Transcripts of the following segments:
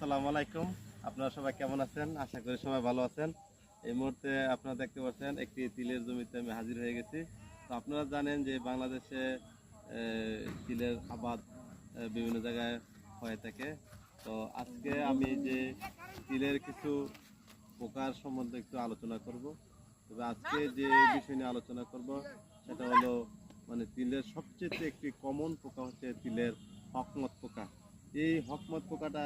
আসসালামু আলাইকুম। আপনারা সবাই কেমন আছেন? আশা করি সবাই ভালো আছেন। এই মুহূর্তে আপনারা দেখতে পাচ্ছেন, একটি তিলের জমিতে আমি হাজির হয়ে গেছি। তো আপনারা জানেন যে বাংলাদেশে তিলের আবাদ বিভিন্ন জায়গায় হয়ে থাকে। তো আজকে আমি যে তিলের কিছু পোকার সম্বন্ধে একটু আলোচনা করব। তবে আজকে যে বিষয় নিয়ে আলোচনা করব, সেটা হলো মানে তিলের সবচেয়ে একটি কমন পোকা হচ্ছে তিলের হকমত পোকা। এই হকমত পোকাটা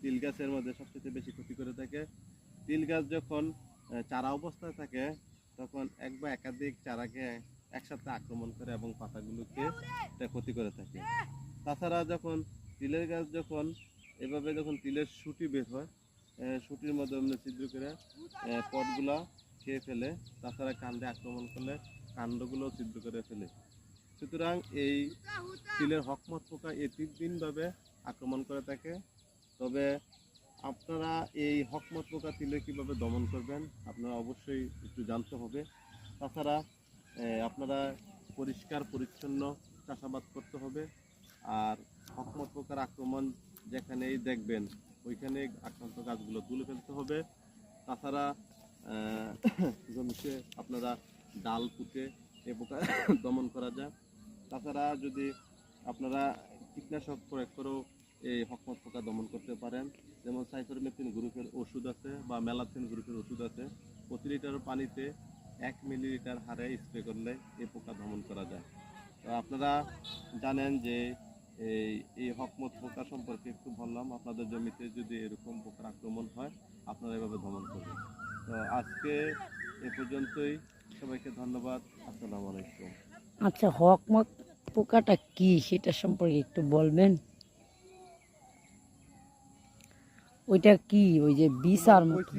তিল গাছের মধ্যে সবচেয়ে বেশি ক্ষতি করে থাকে। তিল গাছ যখন চারা অবস্থায় থাকে, তখন এক বা একাধিক চারাকে একসাথে আক্রমণ করে এবং পাতাগুলোকে ক্ষতি করে থাকে। তাছাড়া যখন তিলের গাছ যখন, এভাবে যখন তিলের সুটি বের হয় সুটির মধ্যে এমনি ছিদ্র করে পটগুলা খেয়ে ফেলে, তাছাড়া কাণ্ডে আক্রমণ করলে কাণ্ডগুলো ছিদ্র করে ফেলে। সুতরাং এই তিলের হকমত পোকা এই তিনভাবে আক্রমণ করে থাকে। তবে আপনারা এই হকমত পোকা তিলে কীভাবে দমন করবেন, আপনারা অবশ্যই একটু জানতে হবে। তাছাড়া আপনারা পরিষ্কার, পরিচ্ছন্ন চাষাবাদ করতে হবে। আর হকমত পোকার আক্রমণ যেখানেই দেখবেন ওইখানে আক্রান্ত গাছগুলো তুলে ফেলতে হবে। তাছাড়া জমিতে আপনারা ডাল পুঁতে এ পোকা দমন করা যায়। তাছাড়া যদি আপনারা কীটনাশক প্রয়োগ করেও এই হকমত পোকা দমন করতে পারেন, যেমন সাইফারমেথিন গ্রুপের ওষুধ আছে বা মেলাথিন গ্রুপের ওষুধ আছে, প্রতি লিটার পানিতে এক মিলিলিটার হারে স্প্রে করলে এই পোকা দমন করা যায়। তো আপনারা জানেন যে এই এই হকমত পোকা সম্পর্কে একটু বললাম, আপনাদের জমিতে যদি এরকম পোকার আক্রমণ হয়, আপনারা এভাবে দমন করবেন। তো আজকে এ পর্যন্তই, সবাইকে ধন্যবাদ, আসসালামু আলাইকুম। আচ্ছা হকমত পোকাটা কি সেটা সম্পর্কে একটু বলবেন? ওইটা কি? ওই যে বিষ মতো